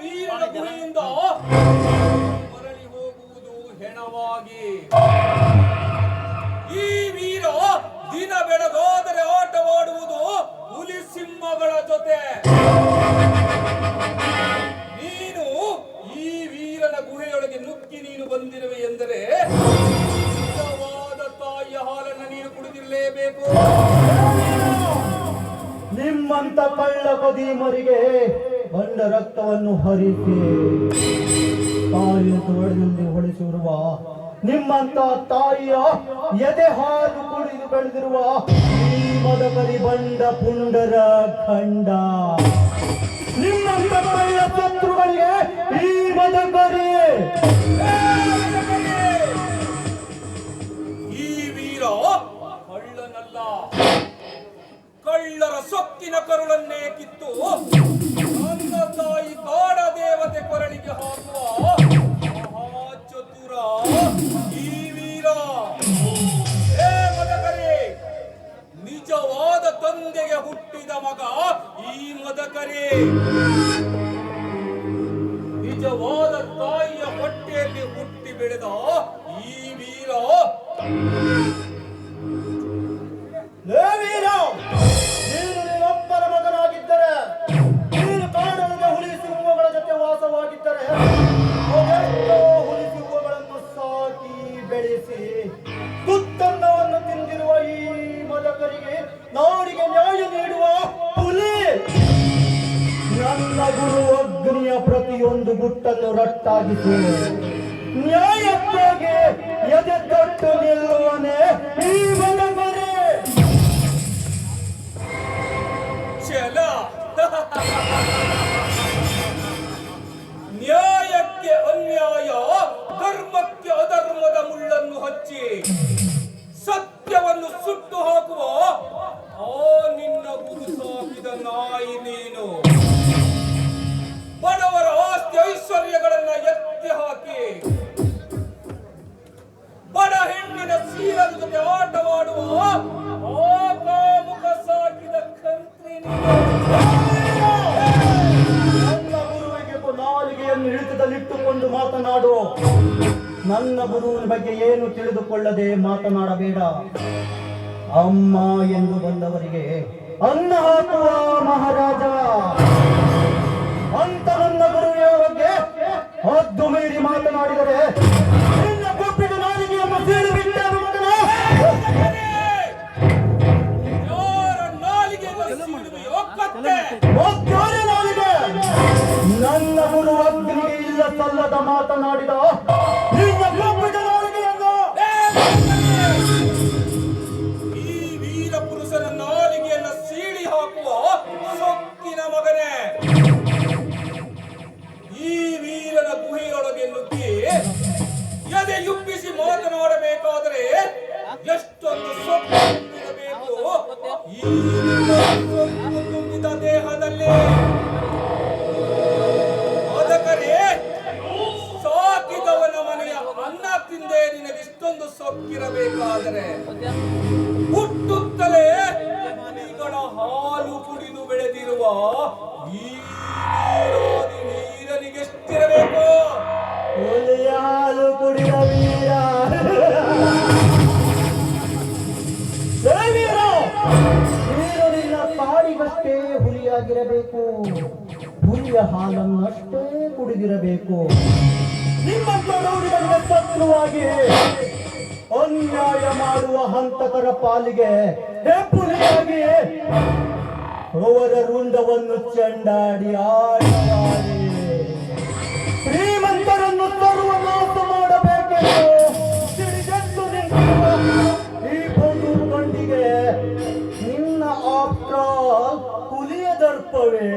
ವೀರನ ಗುರಿಯಿಂದ ಮರಳಿ ಹೋಗುವುದು ಹೆಣವಾಗಿ. ಈ ವೀರ ದಿನ ಬೆಳಗಾದರೆ ಆಟವಾಡುವುದು ಹುಲಿ ಸಿಂಹಗಳ ಜೊತೆ. ನೀನು ಈ ವೀರನ ಗುಹೆಯೊಳಗೆ ನುಕ್ಕಿ ನೀನು ಬಂದಿರುವೆ ಎಂದರೆ ತಾಯಿಯ ಹಾಲನ್ನು ನೀನು ಕುಡಿದಿರಲೇಬೇಕು. ನಿಮ್ಮಂತ ಕಳ್ಳ ಮರಿಗೆ ಬಂಡ ರಕ್ತವನ್ನು ಹರಿಸಿ ತಾಯಿಯ ತೋಳಿನಲ್ಲಿ ಹೊಳಿಸಿರುವ ನಿಮ್ಮಂತ ತಾಯಿಯ ಎದೆ ಹಾಲು ಕುಡಿದು ಬೆಳೆದಿರುವ ಮದಕರಿ ಬಂಡ ಪುಂಡರ ಖಂಡ. ನಿಮ್ಮಂತ ಕಳ್ಳ ಶತ್ರುಗಳಿಗೆ ಈ ಮದಕರಿ. ಈ ವೀರ ಕಳ್ಳನಲ್ಲ. ಕಳ್ಳರ ಸೊಕ್ಕಿನ ಕರುಳನ್ನೇ ಕಿತ್ತು ತಾಯಿ ಕಾಡ ದೇವತೆ ಕೊರಳಿಗೆ ಹಾಕುವ. ಮಹಾಚತುರ ಈ ವೀರ. ಏ ಮದಕರಿ, ನಿಜವಾದ ತಂದೆಗೆ ಹುಟ್ಟಿದ ಮಗ ಈ ಮದಕರಿ. ನಿಜವಾದ ತಾಯಿಯ ಹೊಟ್ಟೆಯಲ್ಲಿ ಹುಟ್ಟಿ ಬೆಳೆದ ಈ ವೀರ. ಪ್ರತಿಯೊಂದು ರಟ್ಟಾಗಿತ್ತು ನ್ಯಾಯಕ್ಕಾಗಿ ಎದೆ ತೊಟ್ಟು ನಿಲ್ಲುವನೆ ನ್ಯಾಯಕ್ಕೆ ಅನ್ಯಾಯ ಧರ್ಮಕ್ಕೆ ಅಧರ್ಮದ ಮುಳ್ಳನ್ನು ಹಚ್ಚಿ. ಗುರುವಿಗೆ ನಾಲಿಗೆಯನ್ನು ಹಿಡಿತದಲ್ಲಿಟ್ಟುಕೊಂಡು ಮಾತನಾಡು. ನನ್ನ ಗುರುವಿನ ಬಗ್ಗೆ ಏನು ತಿಳಿದುಕೊಳ್ಳದೆ ಮಾತನಾಡಬೇಡ. ಅಮ್ಮ ಎಂದು ಬಂದವರಿಗೆ ಅನ್ನ ಹಾಕುವ ಮಹಾರಾಜ. ಅಂತ ನನ್ನ ಗುರುವಿನ ಬಗ್ಗೆ ಹದ್ದು ಮೀರಿ ಮಾತನಾಡಿದರೆ ನಾಲಿಗೆಯನ್ನು ಸಲ್ಲದ ಮಾತನಾಡಿದ ಈ ವೀರ ಪುರುಷನ ನಾಲಿಗೆಯನ್ನ ಸೀಳಿ ಹಾಕುವ ಸೊಕ್ಕಿನ ಮಗನೇ. ಈ ವೀರನ ಗುಹೆಯೊಳಗೆ ನುಗ್ಗಿ ಎದೆ ಯುಬ್ಬಿಸಿ ಮಾತನಾಡಬೇಕಾದರೆ ಎಷ್ಟೊಂದು ಸೊಕ್ಕಿರಬೇಕು ಈ ಅನ್ನ ತಿಂದೆ ನಿನಗೆ ಇಷ್ಟೊಂದು ಸೊಕ್ಕಿರಬೇಕಾದರೆ ಹುಟ್ಟುತ್ತಲೇ ಮನಿಗಳ ಹಾಲು ಕುಡಿದು ಬೆಳೆದಿರುವ ಹುಲಿಯ ಹಾಲು ಕುಡಿದ ವೀರ. ಪಾಡಿಗಷ್ಟೇ ಹುಲಿಯಾಗಿರಬೇಕು. ಹುಲಿಯ ಹಾಲನ್ನಷ್ಟೇ ಕುಡಿದಿರಬೇಕು. ನಿಮ್ಮಂತ ರೌಡಿಗಳಿಗೆ ಶತ್ರುವಾಗಿ ಅನ್ಯಾಯ ಮಾಡುವ ಹಂತಕರ ಪಾಲಿಗೆ ಹೆಪ್ಪುಲಿಯಾಗಿ ಅವರ ರುಂಡವನ್ನು ಚೆಂಡಾಡಿ ಆಡಿ ಶ್ರೀಮಂತರನ್ನು ತರುವ ಮಾತು ಮಾಡಬೇಕೆಂದು ಸಿಡಿದೆದ್ದು ಈ ಬಂದು ಕಂಡಿಗೆ ನಿನ್ನ ಆಪ್ತ ಕುಲಿಯ ದರ್ಪವೇ.